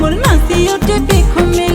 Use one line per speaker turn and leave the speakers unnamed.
মোর নাসি ওঠে পেখমে।